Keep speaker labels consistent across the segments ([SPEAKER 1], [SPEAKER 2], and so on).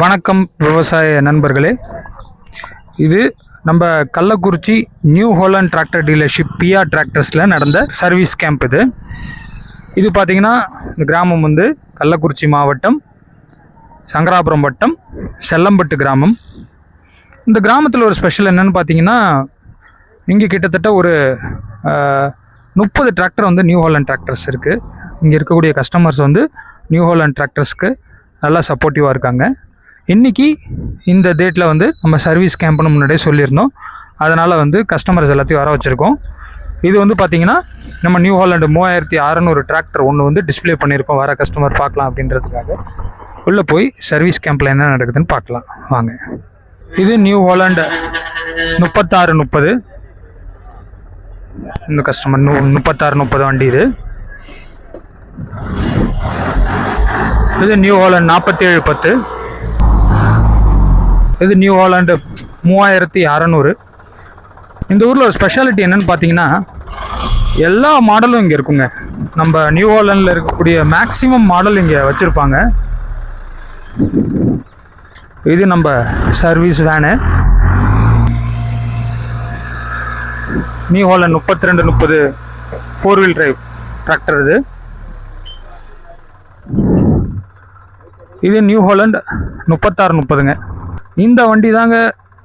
[SPEAKER 1] வணக்கம் விவசாய நண்பர்களே. இது நம்ம Kallakurichi New Holland tractor dealership PR டிராக்டர்ஸில் நடந்த சர்வீஸ் கேம்ப் இது. இது பார்த்திங்கன்னா இந்த கிராமம் வந்து கள்ளக்குறிச்சி மாவட்டம் சங்கராபுரம் வட்டம் செல்லம்பட்டு கிராமம். இந்த கிராமத்தில் ஒரு ஸ்பெஷல் என்னென்னு பார்த்தீங்கன்னா இங்கே கிட்டத்தட்ட ஒரு முப்பது டிராக்டர் வந்து நியூ ஹோலன் டிராக்டர்ஸ் இருக்குது இங்கே இருக்கக்கூடிய கஸ்டமர்ஸ் வந்து நியூ ஹாலண்ட் டிராக்டர்ஸ்க்கு நல்லா சப்போர்ட்டிவாக இருக்காங்க. இன்றைக்கி இந்த டேட்டில் வந்து நம்ம சர்வீஸ் கேம்ப்னு முன்னாடியே சொல்லியிருந்தோம். அதனால் வந்து கஸ்டமர்ஸ் எல்லாத்தையும் வர வச்சுருக்கோம். இது வந்து பார்த்திங்கன்னா நம்ம நியூ ஹாலண்டு மூவாயிரத்தி அறநூறு டிராக்டர் ஒன்று வந்து டிஸ்ப்ளே பண்ணியிருக்கோம். வர கஸ்டமர் பார்க்கலாம் அப்படின்றதுக்காக. உள்ளே போய் சர்வீஸ் கேம்பில் என்ன நடக்குதுன்னு பார்க்கலாம். வாங்க. இது நியூ ஹாலண்டு முப்பத்தாறு முப்பது. இந்த கஸ்டமர் நூ முப்பத்தாறு முப்பது வண்டி இது. இது நியூ ஹாலண்ட் நாற்பத்தேழு பத்து. இது நியூ ஹாலண்டு மூவாயிரத்தி அறநூறு. இந்த ஊரில் ஒரு ஸ்பெஷாலிட்டி என்னன்னு பார்த்தீங்கன்னா எல்லா மாடலும் இங்கே இருக்குங்க. நம்ம நியூ ஹாலண்டில் இருக்கக்கூடிய மேக்ஸிமம் மாடல் இங்கே வச்சுருப்பாங்க. இது நம்ம சர்வீஸ் வேனு நியூ ஹாலண்ட் முப்பத்தி ரெண்டு முப்பது ஃபோர் வீல் டிரைவ் டிராக்டர் இது. இது நியூ ஹாலண்ட் முப்பத்தாறு முப்பதுங்க. இந்த வண்டி தாங்க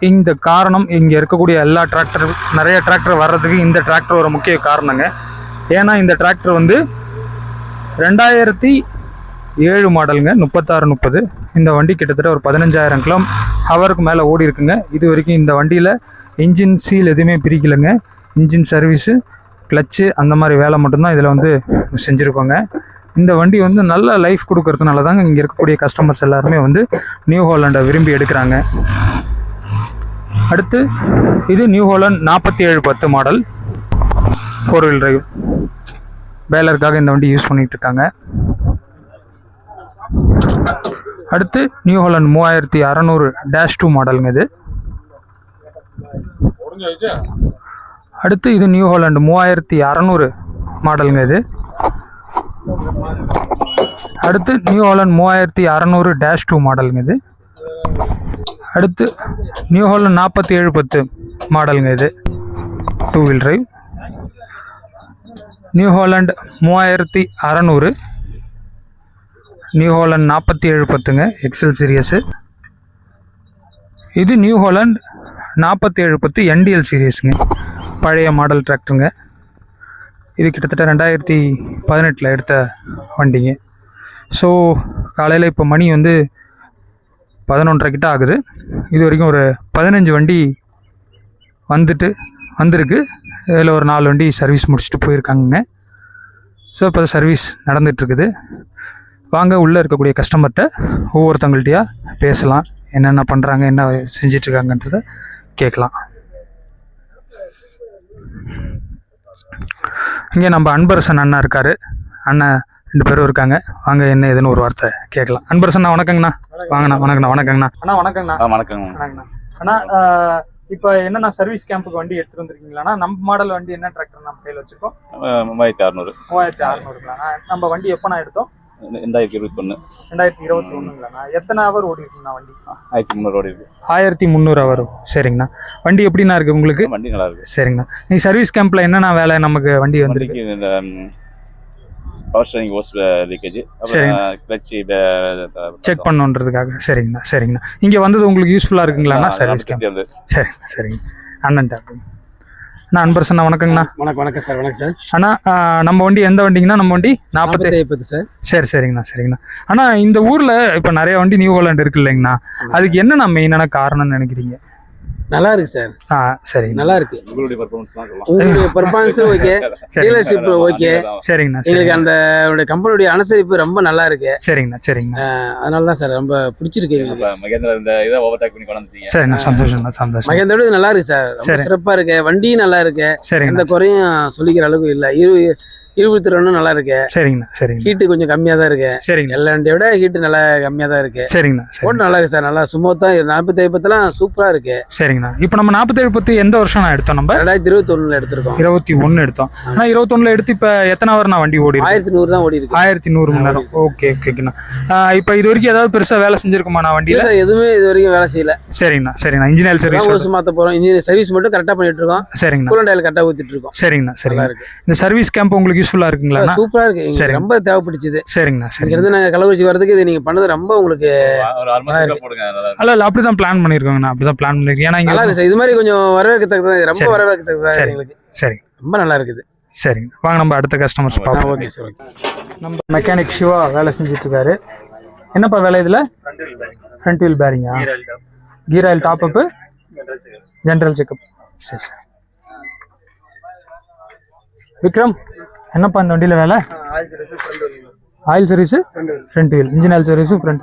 [SPEAKER 1] இந்த காரணம். இங்கே இருக்கக்கூடிய எல்லா டிராக்டர் நிறைய டிராக்டர் வர்றதுக்கு இந்த டிராக்டர் ஒரு முக்கிய காரணங்க. ஏன்னா இந்த டிராக்டர் வந்து ரெண்டாயிரத்தி ஏழு மாடலுங்க முப்பத்தாறு முப்பது. இந்த வண்டி கிட்டத்தட்ட ஒரு பதினஞ்சாயிரம் கிலோ ஹவருக்கு மேலே ஓடி இருக்குங்க. இது வரைக்கும் இந்த வண்டியில் இன்ஜின் சீல் எதுவுமே பிரிக்கலைங்க. இன்ஜின் சர்வீஸு கிளச்சு அந்த மாதிரி வேலை மட்டும்தான் இதில் வந்து செஞ்சுருக்கோங்க. இந்த வண்டி வந்து நல்ல லைஃப் கொடுக்கறதுனால தாங்க இங்கே இருக்கக்கூடிய கஸ்டமர்ஸ் எல்லாருமே வந்து நியூ ஹாலண்டை விரும்பி எடுக்கிறாங்க. அடுத்து இது நியூ ஹாலண்ட் நாற்பத்தி ஏழு பத்து மாடல் ஃபோர் வீல் டிரைவ் பேலருக்காக இந்த வண்டி யூஸ் பண்ணிட்டு இருக்காங்க அடுத்து நியூ ஹாலண்ட் மூவாயிரத்தி அறநூறு டேஷ் டூ மாடலுங்க இது. அடுத்து இது நியூ ஹாலண்ட் மூவாயிரத்தி அறநூறு மாடலுங்க இது. அடுத்து நியூ ஹாலண்ட் மூவாயிரத்தி அறநூறு டேஷ் டூ மாடலுங்க இது. அடுத்து நியூ ஹாலண்ட் நாற்பத்தி ஏழு பத்து மாடலுங்க இது. Two wheel drive New Holland மூவாயிரத்தி அறநூறு. நியூ ஹாலண்ட் நாற்பத்தி ஏழு பத்துங்க எக்ஸல் சீரியஸு இது நியூ ஹாலண்ட் நாற்பத்தி ஏழு பத்து என்டிஎல் சீரியஸுங்க பழைய மாடல் டிராக்டருங்க இது கிட்டத்தட்ட ரெண்டாயிரத்தி பதினெட்டில் எடுத்த வண்டிங்க. ஸோ காலையில் இப்போ மணி வந்து பதினொன்றரை கிட்ட ஆகுது. இது வரைக்கும் ஒரு பதினஞ்சு வண்டி வந்துட்டு வந்திருக்கு. இதில் ஒரு நாலு வண்டி சர்வீஸ் முடிச்சுட்டு போயிருக்காங்கங்க. ஸோ இப்போ சர்வீஸ் நடந்துகிட்ருக்குது வாங்க உள்ளே இருக்கக்கூடிய கஸ்டமர்கிட்ட ஒவ்வொருத்தங்கள்ட்டையா பேசலாம். என்னென்ன பண்ணுறாங்க என்ன செஞ்சிட்ருக்காங்கன்றத கேட்கலாம். இங்கே நம்ம அன்பரசன் அண்ணா இருக்காரு. அண்ணன் ரெண்டு பேரும் இருக்காங்க. வாங்க என்ன ஏதுன்னு ஒரு வார்த்தை கேட்கலாம். அன்பரசன் வணக்கங்கண்ணா. வாங்கண்ணா வணக்கண்ணா வணக்கங்கண்ணா. அண்ணா வணக்கங்கண்ணா. வணக்கங்கண்ணா. அண்ணா இப்போ என்னண்ணா சர்வீஸ் கேம்புக்கு வண்டி எடுத்துட்டு வந்திருக்கீங்களாண்ணா நம்ம மாடல் வண்டி என்ன டிராக்டர் நம்ம கையில் வச்சிருக்கோம்?
[SPEAKER 2] மூவாயிரத்தி அறநூறு.
[SPEAKER 1] மூவாயிரத்தி அறநூறுங்களாண்ணா நம்ம வண்டி எப்போண்ணா எடுத்தோம்?
[SPEAKER 2] ரெண்டாயிரத்தி இருபத்தி ஒன்று
[SPEAKER 1] ரெண்டாயிரத்தி இருபத்தி ஒன்றுங்களாண்ணா எத்தனை ஹவர் ஓடி இருக்குங்கண்ணா வண்டி
[SPEAKER 2] ஆயிரத்தி முந்நூறு ஓடி இருக்கு.
[SPEAKER 1] ஆயிரத்தி முந்நூறு ஹவர் சரிங்கண்ணா. வண்டி எப்படிண்ணா இருக்கு உங்களுக்கு?
[SPEAKER 2] வண்டி நல்லா இருக்கு
[SPEAKER 1] சரிங்கண்ணா நீ சர்வீஸ் கேம்ப்ல என்னென்ன வேலை நமக்கு வண்டி வந்திருக்கு?
[SPEAKER 2] இந்த பவர் ஸ்டேரிங் ஓஸ் லீக்கேஜ் கிளச்சி
[SPEAKER 1] செக் பண்ணுன்றதுக்காக. சரிங்கண்ணா சரிங்கண்ணா. இங்கே வந்தது உங்களுக்கு யூஸ்ஃபுல்லாக இருக்குங்களாண்ணா சர்வீஸ் கேம்ப் சரிங்கண்ணா சரிங்க அண்ணன் டேப் அண்ணா அன்பரசண்ணா வணக்கங்கண்ணா.
[SPEAKER 3] வணக்கம் வணக்கம் சார் வணக்கம் சார்.
[SPEAKER 1] அண்ணா நம்ம வண்டி எந்த வண்டிங்கண்ணா? நம்ம வண்டி நாற்பத்தி
[SPEAKER 3] நாற்பத்தி ஐம்பது சார்.
[SPEAKER 1] சரி சரிங்கண்ணா சரிங்கண்ணா. அண்ணா இந்த ஊரில் இப்போ நிறைய வண்டி நியூ ஹோலாண்ட் இருக்கு இல்லைங்கண்ணா. அதுக்கு என்னண்ணா மெயினான காரணம்னு நினைக்கிறீங்க?
[SPEAKER 3] நல்லா இருக்கு சார்.
[SPEAKER 1] ஆ சரிங்கண்ணா
[SPEAKER 3] நல்லா இருக்கு
[SPEAKER 2] உங்களுடைய பர்ஃபார்மன்ஸ் தான் சொல்லலாம்.
[SPEAKER 3] உங்களுடைய பர்ஃபார்மன்ஸ் ஓகே டீலர்ஷிப் ஓகே
[SPEAKER 1] சரிங்கண்ணா
[SPEAKER 3] எங்களுக்கு அந்த உடைய கம்பெனியுடைய அனுசரிப்பு ரொம்ப நல்லா இருக்கு
[SPEAKER 1] சரிங்கண்ணா. சரிங்கண்ணா
[SPEAKER 3] அதனால தான் சார் ரொம்ப பிடிச்சிருக்கு எங்களுக்கு.
[SPEAKER 2] மகேந்திரா இந்த இதை ஓவர்டேக் பண்ணி கொண்டு வந்துட்டீங்க.
[SPEAKER 1] சரிண்ணா சந்தோஷம்ண்ணா சந்தோஷம்.
[SPEAKER 3] மகேந்திரோட நல்லா இருக்கு சார். ரொம்ப
[SPEAKER 1] சரி.
[SPEAKER 3] சிறப்பா இருக்கு. வண்டியும் நல்லா இருக்கு எந்த
[SPEAKER 1] சரிங்கண்ணா
[SPEAKER 3] குறையும் சொல்லிக்கிற அளவுக்கு இல்லை. இரு இருபத்தி ரெண்டு நல்லா இருக்கு
[SPEAKER 1] சரிங்கண்ணா. சரிங்க
[SPEAKER 3] ஹீட்டு கொஞ்சம் கம்மியாக தான் இருக்கு.
[SPEAKER 1] சரிங்கண்ணா.
[SPEAKER 3] எல்லா வண்டியை விட ஹீட்டு நல்லா கம்மியாக தான் இருக்கு.
[SPEAKER 1] சரிங்கண்ணா சரி
[SPEAKER 3] ஓட்டு நல்லா இருக்கு சார் நல்லா சுமூத்தாக நாற்பத்தி ஐம்பத்தெல்லாம் சூப்பராக இருக்கு.
[SPEAKER 1] சரிங்கண்ணா. இப்போ நம்ம நாற்பத்தேழு பற்றி எந்த வருஷம் நான் எடுத்தோம் நம்ம?
[SPEAKER 3] ரெண்டாயிரத்தி இருபத்தி ஒண்ணுல எடுத்திருக்கோம்.
[SPEAKER 1] இருபத்தி ஒன்று எடுத்தோம். ஆனால் இருபத்தொன்னுல எடுத்து இப்போ எத்தனை ஹவர் நான் வண்டி ஓடி
[SPEAKER 3] ஆயிரத்தி நூறு தான் ஓடி இருக்கு
[SPEAKER 1] ஆயிரத்தி நூறு மணி நேரம். ஓகே ஓகேங்கண்ணா இப்போ இது வரைக்கும் ஏதாவது பெருசாக வேலை செஞ்சிருக்குமா நான் வண்டியில்?
[SPEAKER 3] சார் எதுவுமே இது வரைக்கும் வேலை செய்யல.
[SPEAKER 1] சரிங்கண்ணா சரிங்கண்ணா. இன்ஜினியர் சர்வீஸ்
[SPEAKER 3] ஓசு மாத்த போறோம். இன்ஜினியர் சர்வீஸ் மட்டும் கரெக்டாக பண்ணிட்டு இருக்கோம்.
[SPEAKER 1] சரிங்கண்ணா.
[SPEAKER 3] கூலண்ட் ஆயில் கரெக்டாக ஊத்திட்டு இருக்கோம்.
[SPEAKER 1] சரிங்கண்ணா சரிங்க இந்த சர்வீஸ் கேம்ப் உங்களுக்கு யூஸ்ஃபுல்லாக இருக்குங்களாண்ணா
[SPEAKER 3] சூப்பரா இருக்கு.
[SPEAKER 1] சரி.
[SPEAKER 3] ரொம்ப தேவைப்பிடிச்சது.
[SPEAKER 1] சரிங்கண்ணா சரிங்க.
[SPEAKER 3] இருந்து நாங்க கள்ளக்குறிச்சி வரதுக்கு இது நீங்க பண்ணது ரொம்ப உங்களுக்கு.
[SPEAKER 1] அல்ல இல்லை அப்படி தான் பிளான் பண்ணியிருக்கோங்கண்ணா அப்படி தான் பிளான் பண்ணியிருக்கேன் ஏன்னா இங்கே
[SPEAKER 3] சார் இது மாதிரி கொஞ்சம் வரவேற்கத்தக்கது ரொம்ப
[SPEAKER 1] சரி.
[SPEAKER 3] வரவேற்கத்தக்கது
[SPEAKER 1] சரி.
[SPEAKER 3] எங்களுக்கு.
[SPEAKER 1] சரி.
[SPEAKER 3] ரொம்ப நல்லா இருக்குது.
[SPEAKER 1] சரிங்க. வாங்க நம்ம அடுத்த கஸ்டமர்ஸ் பார்ப்போம்.
[SPEAKER 3] Okay sir okay.
[SPEAKER 1] நம்ம மெக்கானிக் சிவா வேலை செஞ்சுட்டு இருக்காரு என்னப்பா வேலை இதில்? Front wheel பேரிங்கா gear oil top up general checkup சரி சரி. விக்ரம்? என்னப்பா இந்த வண்டியில் வேலை? Oil service front wheel engine oil service front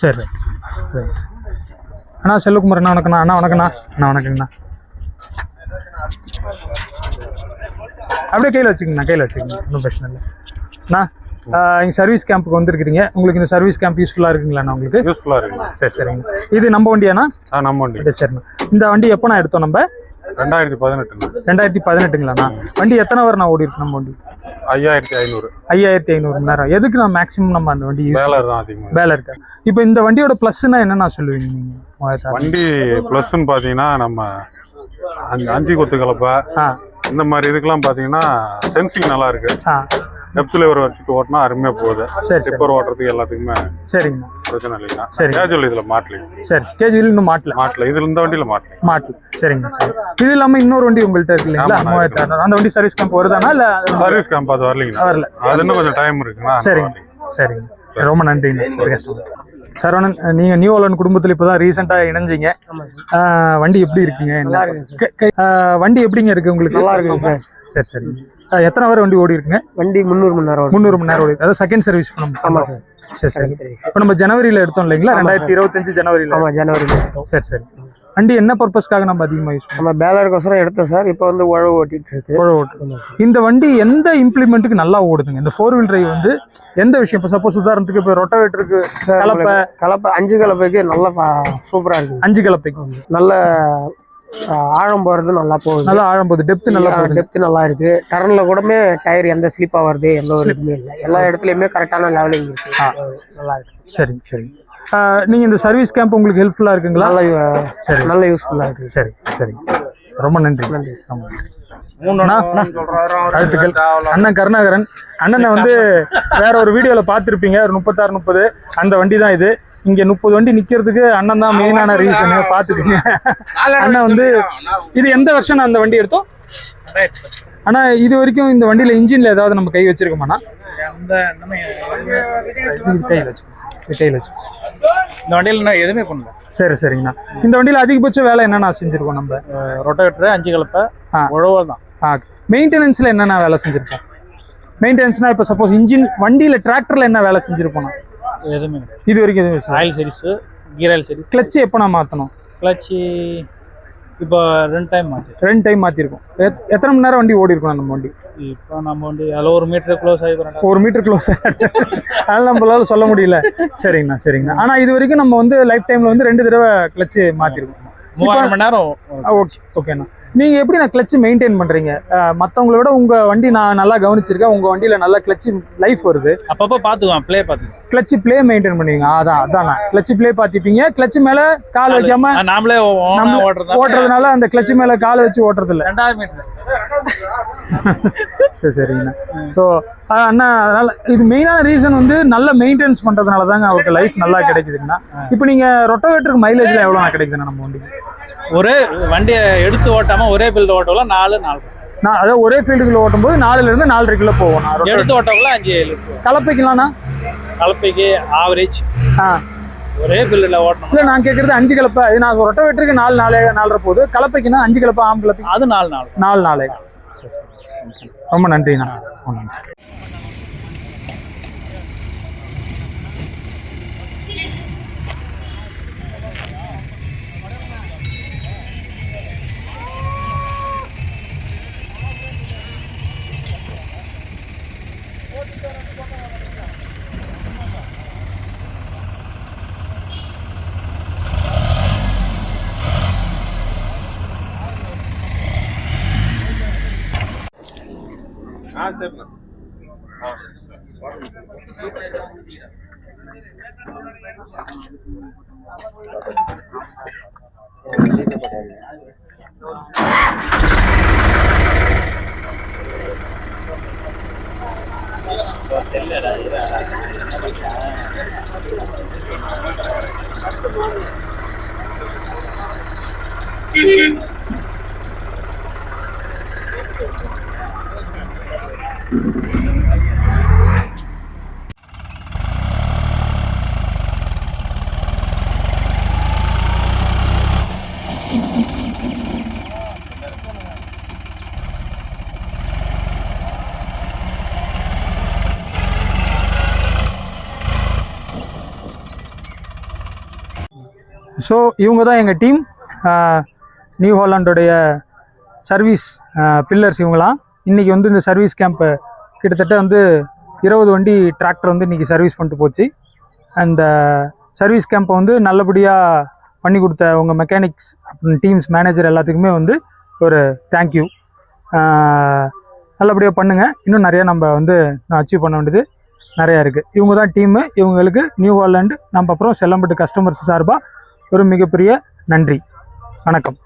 [SPEAKER 1] சரி. அண்ணா செல்வகுமார் அண்ணா வணக்கண்ணா அண்ணா வணக்கண்ணா அண்ணா வணக்கங்கண்ணா அப்படியே கையில் வச்சுக்கங்கண்ணா கையில் வச்சுக்கங்க ஒன்றும் பிரச்சனை இல்லை. அண்ணா இங்கே சர்வீஸ் கேம்புக்கு வந்திருக்கிறீங்க. உங்களுக்கு இந்த சர்வீஸ் கேம்ப் யூஸ்ஃபுல்லாக இருக்குங்களாண்ணா உங்களுக்கு?
[SPEAKER 4] யூஸ்ஃபுல்லாக இருக்குங்க
[SPEAKER 1] சரி சரிங்க இது நம்ம வண்டியாண்ணா?
[SPEAKER 4] நம்ம வண்டி.
[SPEAKER 1] சரி சரிண்ணா. இந்த வண்டி எப்போண்ணா எடுத்தோம் நம்ம?
[SPEAKER 4] ரெண்டாயிரத்தி பதினெட்டுங்க.
[SPEAKER 1] ரெண்டாயிரத்தி பதினெட்டுங்களாண்ணா? வண்டி எத்தனை வரை நான் ஓடி இருக்கு நம்ம வண்டி?
[SPEAKER 4] ஐயாயிரத்தி ஐநூறு.
[SPEAKER 1] ஐயாயிரத்தி ஐநூறு மணி நேரம் எதுக்கு நான் மேக்ஸிமம் நம்ம அந்த வண்டி
[SPEAKER 4] வேலர் தான் அதிகமாக
[SPEAKER 1] வேலை இருக்கா? இப்போ இந்த வண்டியோட ப்ளஸ்னா என்னண்ணா சொல்லுவீங்க நீங்கள்.
[SPEAKER 4] வண்டி ப்ளஸ்ன்னு பார்த்தீங்கன்னா நம்ம அஞ்சு அஞ்சு கொத்து கலப்பை இந்த மாதிரி இதுக்கெல்லாம் பார்த்தீங்கன்னா சென்சிங் நல்லா இருக்கு. டெப்த் லிவர் வச்சுட்டு ஓட்டினா அருமையாக போகுது.
[SPEAKER 1] சரி சரி.
[SPEAKER 4] டிப்பர் ஓட்டுறதுக்கு எல்லாத்துக்குமே
[SPEAKER 1] சரிங்கண்ணா.
[SPEAKER 4] பிரச்சனை இல்லைங்க
[SPEAKER 1] சரி.
[SPEAKER 4] கேஜுவல் இதில் மாட்டலிங்க
[SPEAKER 1] சரி கேஜியில் இன்னும் மாட்டல.
[SPEAKER 4] மாட்டல. இதில் இந்த வண்டியில் மாட்டலிங்க
[SPEAKER 1] மாட்டல. சரிங்க சரி. இது இல்லாமல் இன்னொரு வண்டி உங்கள்கிட்ட இருக்கு இல்லைங்களா? மூவாயிரத்தி அந்த வண்டி சர்வீஸ் கேம்ப் வருதானா இல்லை
[SPEAKER 4] சர்வீஸ் கேம்ப் அது வரலைங்க.
[SPEAKER 1] வரல.
[SPEAKER 4] அது இன்னும் கொஞ்சம் டைம் இருக்குங்களா
[SPEAKER 1] சரிங்க சரிங்க. சரி, ரொம்ப நன்றிங்க. கஷ்டம். சரவணன் நீங்கள் நியூ ஓலன் குடும்பத்தில் இப்போ தான் ரீசெண்டாக இணைஞ்சிங்க. வண்டி எப்படி இருக்குங்க? வண்டி எப்படிங்க இருக்கு உங்களுக்கு?
[SPEAKER 3] நல்லா இருக்குங்க சார்.
[SPEAKER 1] சரி சரிங்க. ஆ, எத்தனை வரை வண்டி ஓடி இருக்குங்க
[SPEAKER 3] வண்டி முந்நூறு மணி நேரம்
[SPEAKER 1] முந்நூறு மணி நேரம் ஓடி அதாவது செகண்ட் சர்வீஸ் நம்ம
[SPEAKER 3] ஆமாம் சார்
[SPEAKER 1] சரி. சரி இப்போ நம்ம ஜனவரியில் எடுத்தோம் இல்லைங்களா? ரெண்டாயிரத்தி இருபத்தஞ்சு ஜனவரியில்.
[SPEAKER 3] ஆமாம் ஜனவரியில் எடுத்தோம்.
[SPEAKER 1] சரி சரி. வண்டி என்ன பர்பஸ்க்காக நம்ம அதிகமாக யூஸ்
[SPEAKER 3] நம்ம பேலருக்கோசரம் எடுத்தோம் சார் இப்போ வந்து உழவு ஓட்டிட்டு இருக்கு.
[SPEAKER 1] பண்ணுவோம் இந்த வண்டி எந்த இம்ப்ளிமெண்ட்டுக்கு நல்லா ஓடுதுங்க? இந்த ஃபோர் வீல் டிரைவ் வந்து எந்த விஷயம்? இப்போ சப்போஸ் உதாரணத்துக்கு இப்போ ரொட்டவேட்டருக்கு கலப்பை.
[SPEAKER 3] கலப்பை அஞ்சு கலப்பைக்கு நல்லா சூப்பராக இருக்குது
[SPEAKER 1] அஞ்சு கலப்பைக்கு.
[SPEAKER 3] நல்ல ஆழம் போகிறது நல்லா போகுது.
[SPEAKER 1] நல்லா ஆழம் போகுது. டெப்த் நல்லா போகுது.
[SPEAKER 3] டெப்த் நல்லா இருக்கு. டர்ன்ல கூடமே டயர் எந்த ஸ்லிப் ஆகுறது எந்த ஒரு இதுவுமே இல்லை. எல்லா இடத்துலயுமே கரெக்டான லெவலிங் இருக்கு. நல்லா இருக்கு.
[SPEAKER 1] சரி சரி. நீங்க இந்த சர்வீஸ் கேம்ப் உங்களுக்கு ஹெல்ப்ஃபுல்லா இருக்குங்களா?
[SPEAKER 3] நல்ல சரி. நல்ல யூஸ்ஃபுல்லா இருக்கு.
[SPEAKER 1] சரி சரி. ரொம்ப நன்றி. நன்றி. அண்ணா, வாழ்த்துக்கள். அண்ணன் கருணாகரன். அண்ணனை வந்து வேற ஒரு வீடியோல பார்த்துருப்பீங்க. ஒரு முப்பத்தாறு முப்பது. அந்த வண்டி தான் இது. இங்க முப்பது வண்டி நிக்கிறதுக்கு அண்ணன் தான் மெயினான ரீசன் பார்த்துக்கோங்க. அண்ணன் வந்து இது எந்த வருஷம் அந்த வண்டி எடுத்தோம்? ஆனா இது வரைக்கும் இந்த வண்டியில இன்ஜின்ல ஏதாவது நம்ம கை வச்சிருக்கோமாண்ணா? கையில் வச்சு இது கையில் வச்சு
[SPEAKER 5] இந்த வண்டியில் நான் எதுவுமே பண்ணல.
[SPEAKER 1] சரி சரிங்கண்ணா. இந்த வண்டியில் அதிகபட்ச வேலை என்னென்ன செஞ்சுருக்கோம் நம்ம?
[SPEAKER 5] ரொட்டவேட்டர் அஞ்சு கலப்பை
[SPEAKER 1] ஆ.
[SPEAKER 5] உழவு தான்.
[SPEAKER 1] ஆ மெயின்டெனன்ஸில் என்னென்ன வேலை செஞ்சுருப்போம் மெயின்டெனன்ஸ்னால் இப்போ சப்போஸ் இன்ஜின் வண்டியில் டிராக்டரில் என்ன வேலை செஞ்சுருப்போம்
[SPEAKER 5] எதுவுமே
[SPEAKER 1] இது வரைக்கும் எதுவும்
[SPEAKER 5] oil service gear oil service
[SPEAKER 1] clutch எப்போ நான் மாற்றணும்
[SPEAKER 5] கிளச்சி இப்போ ரெண்டு டைம் மாற்றி
[SPEAKER 1] ரெண்டு டைம் மாற்றிருக்கோம் எத்தனை மணி நேரம் வண்டி ஓடி இருக்கணும் நம்ம வண்டி?
[SPEAKER 5] இப்போ நம்ம வந்து அதில் ஒரு மீட்டர் க்ளோஸ் ஆகி போகிறோம்
[SPEAKER 1] ஒரு மீட்டர் க்ளோஸ் அதெல்லாம் நம்மளால சொல்ல முடியல. சரிங்கண்ணா சரிங்கண்ணா. ஆனால் இது வரைக்கும் நம்ம வந்து லைஃப் டைமில் வந்து ரெண்டு தடவை கிளச்சு மாற்றிருக்கோம்
[SPEAKER 5] மூவாயிரம் மணி நேரம்
[SPEAKER 1] ஓகே ஓகேண்ணா. நீங்கள் எப்படி நான் கிளச்சு மெயின்டைன் பண்ணுறீங்க மற்றவங்கள விட உங்கள் வண்டி நான் நல்லா கவனிச்சிருக்கேன். உங்கள் வண்டியில் நல்லா கிளச்சு லைஃப் வருது.
[SPEAKER 5] அப்பப்போ பார்த்துக்குவேன் ப்ளே பார்த்துக்குவேன்
[SPEAKER 1] கிளச்சு ப்ளே மெயின்டைன் பண்ணுவீங்க. அதான் அதான் கிளச்சு ப்ளே பார்த்துப்பீங்க கிளச்சு மேலே கால் வைக்காம
[SPEAKER 5] நாமளே
[SPEAKER 1] ஓட்டுறதுனால அந்த கிளச்சு மேலே கால் வச்சு ஓட்டுறது இல்ல
[SPEAKER 5] ரெண்டாயிரம் மீட்டர்.
[SPEAKER 1] சரி சரிங்கண்ணா. ஸோ அண்ணா அதனால இது மெயினான ரீசன் வந்து நல்ல மெயின்டெனன்ஸ் பண்ணுறதுனால தாங்க அவருக்கு லைஃப் நல்லா கிடைக்குதுங்கண்ணா. இப்போ நீங்கள் ரொட்டோவேட்டருக்கு மைலேஜில் எவ்வளோ கிடைக்குதுண்ணா நம்ம வண்டிக்கு
[SPEAKER 5] ஒரே வண்டியை எடுத்து ஓட்டாமல் ஒரே பில்டு ஓட்டலாம் நாலு நாலு.
[SPEAKER 1] நான் அதாவது ஒரே ஃபீல்டுக்குள்ள ஓட்டும்போது நாலுலேருந்து நாலரை கிலோ போவோம் நான்
[SPEAKER 5] எடுத்து ஓட்டக்குள்ள அஞ்சு ஏழு.
[SPEAKER 1] கலப்பைக்கலாம்ண்ணா
[SPEAKER 5] கலப்பைக்கு ஆவரேஜ்
[SPEAKER 1] ஆ.
[SPEAKER 5] ஒரே பில்லில் ஓட்டணும்.
[SPEAKER 1] இல்லை நான் கேட்குறது அஞ்சு கலப்பை இது நான் ரொட்டோவேட்டருக்கு நாலு நாலே நாலரை போகுது. கலப்பைக்குன்னா அஞ்சு கலப்பை ஆம் கலப்பை
[SPEAKER 5] அது நாலு நாலு.
[SPEAKER 1] நாலு நாளே சரி சரி. ரொம்ப நன்றிண்ணா ரொம்ப நன்றி ஸோ இவங்க தான் எங்கள் டீம் நியூ ஹாலாண்டோடைய சர்வீஸ் பில்லர்ஸ் இவங்களாம். இன்றைக்கி வந்து இந்த சர்வீஸ் கேம்ப்பு கிட்டத்தட்ட வந்து இருபது வண்டி டிராக்டர் வந்து இன்றைக்கி சர்வீஸ் பண்ணிட்டு போச்சு. அந்த சர்வீஸ் கேம்பை வந்து நல்லபடியாக பண்ணி கொடுத்த உங்கள் மெக்கானிக்ஸ் அப்புறம் டீம்ஸ் மேனேஜர் எல்லாத்துக்குமே வந்து ஒரு தேங்க்யூ நல்லபடியாக பண்ணுங்கள் இன்னும் நிறையா நம்ம வந்து நான் அச்சீவ் பண்ண வேண்டியது நிறையா இருக்குது இவங்க தான் டீமு இவங்களுக்கு நியூ ஹாலாண்டு நம்ம அப்புறம் செல்லம்பட்டு கஸ்டமர்ஸ் சார்பாக ஒரு மிகப்பெரிய நன்றி. வணக்கம்.